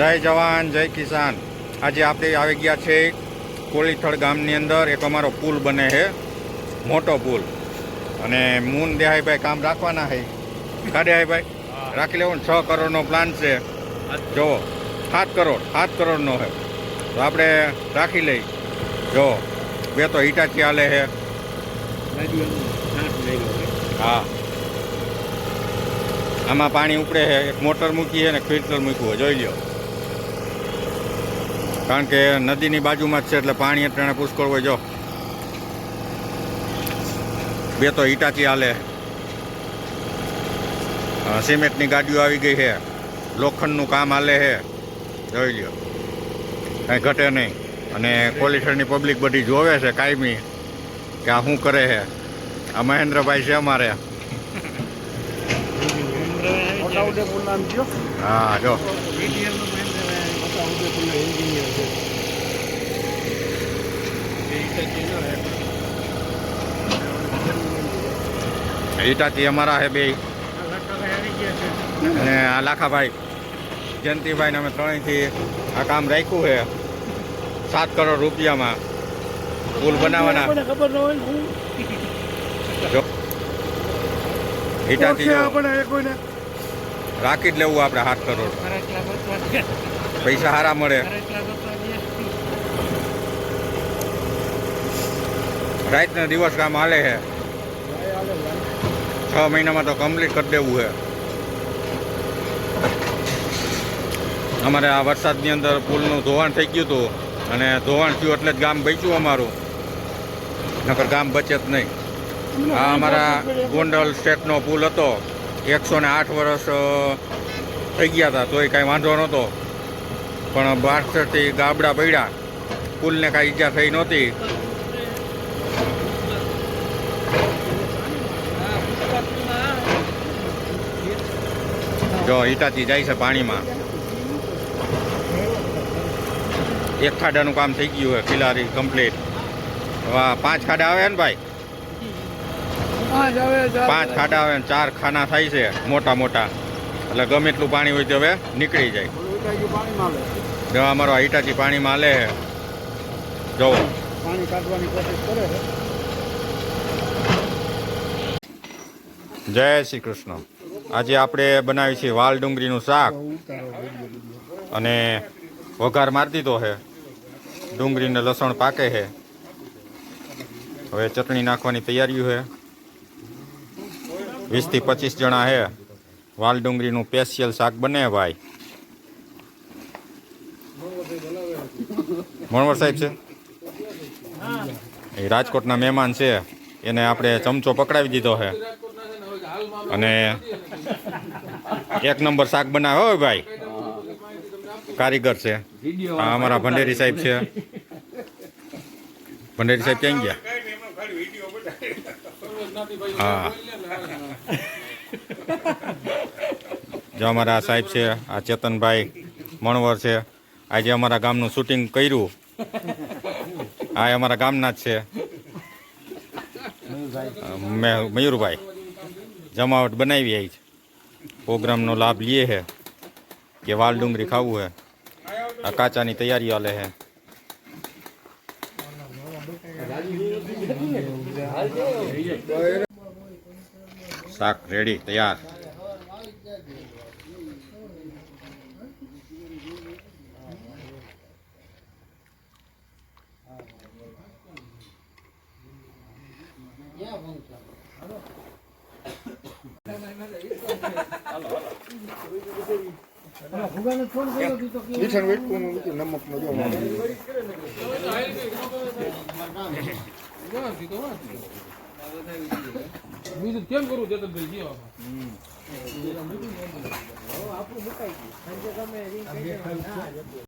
જય જવાન જય કિસાન. આજે આપણે આવી ગયા છે કોળીથળ ગામની અંદર. એક અમારો પુલ બને છે મોટો પુલ. અને મૂન દેહાઈભાઈ કામ રાખવાના છે. કાઢ્યાભાઈ રાખી લેવો ને છ કરોડનો પ્લાન છે. જુઓ સાત કરોડ સાત કરોડનો છે. તો આપણે રાખી લઈ. જો બે તો હિટાચી હાલે છે. હા. આમાં પાણી ઉપડે છે. એક મોટર મૂકી છે ને ફિલ્ટર મૂક્યું જોઈ લ્યો. કારણ કે નદીની બાજુમાં જ છે એટલે પાણી અત્યારે પુષ્કળ હોય. જો બે તો હિટાચી હાલે. સિમેન્ટની ગાડીઓ આવી ગઈ છે. લોખંડનું કામ હાલે છે. જોઈ લ્યો. કાંઈ ઘટે નહીં. અને કોલીથળની પબ્લિક બધી જોવે છે કાયમી કે આ શું કરે છે. આ મહેન્દ્રભાઈ છે અમારે. હા જો. મોટા ઉદેપુર ના એન્જિનિયર છે ઈટાથી અમારા છે બે. અને આ લાખાભાઈ જયંતિભાઈને અમે ત્રણેયથી આ કામ રાખ્યું છે. સાત કરોડ રૂપિયામાં પુલ બનાવવાના. ખબર ન હોય હું. કોઈને રાખી જ લેવું આપણે સાત કરોડ. પૈસા સારા મળે. રાત ને દિવસ કામ હાલે છે. છ મહિનામાં તો કમ્પ્લીટ કરી દેવું છે. અમારે આ વરસાદની અંદર પુલનું ધોવાણ થઈ ગયું હતું અને ધોવાણ થયું એટલે જ ગામ બચ્યું અમારું. નકર ગામ બચે નહીં. આ અમારા ગોંડલ સ્ટેટનો પુલ હતો. એકસો ને આઠ વર્ષ થઈ ગયા હતા, તોય કાંઈ વાંધો નહોતો. પણ બારસઠથી ગાબડા પડ્યા. પુલને કાંઈ ઈજા થઈ નહોતી. જો ઈટાથી જાય છે પાણીમાં. એક ખાડાનું કામ થઈ ગયું છે ખિલારી કમ્પ્લીટ વાહ પાંચ ખાડા આવે ને ભાઈ? પાંચ ખાડા આવે ને ચાર ખાના થાય છે મોટા મોટા. એટલે ગમે એટલું પાણી હોય તો હવે નીકળી જાય. જો અમારો આ પાણી માલે છે જો. પાણી કાઢવાની કોશિશ કરે છે. જય શ્રી કૃષ્ણ. આજે આપણે બનાવી છીએ વાલ ડુંગળીનું શાક. અને વઘાર મારી દીધો છે ડુંગળીને લસણ પાકે છે હવે ચટણી નાખવાની તૈયારીઓ છે વીસથી પચીસ જણા છે વાલ ડુંગળીનું સ્પેશિયલ શાક બને ભાઈ. મણવર સાહેબ છે. એ રાજકોટના મહેમાન છે. એને આપણે ચમચો પકડાવી દીધો છે. અને એક નંબર શાક બનાવે હોય ભાઈ. કારીગર છે. આ અમારા ભંડેરી સાહેબ છે. ભંડેરી સાહેબ ક્યાં ગયા? હા. જો અમારા સાહેબ છે, આ ચેતનભાઈ મણવર છે. આજે અમારા ગામનું શૂટિંગ કર્યું. આ અમારા ગામના જ છે. મયુરભાઈ, જમાવટ બનાવી આવી છે. પ્રોગ્રામનો લાભ લઈએ છે કે વાલ ડુંગળી ખાવું છે આ કાચાની તૈયારી હાલે છે શાક રેડી તૈયાર. ભૂગાને ફોન કર્યો હતો તો કે મીઠાનું વેટકું મૂક્યું નમકનો જો બીજું કેમ કરું સાંજે જીઓ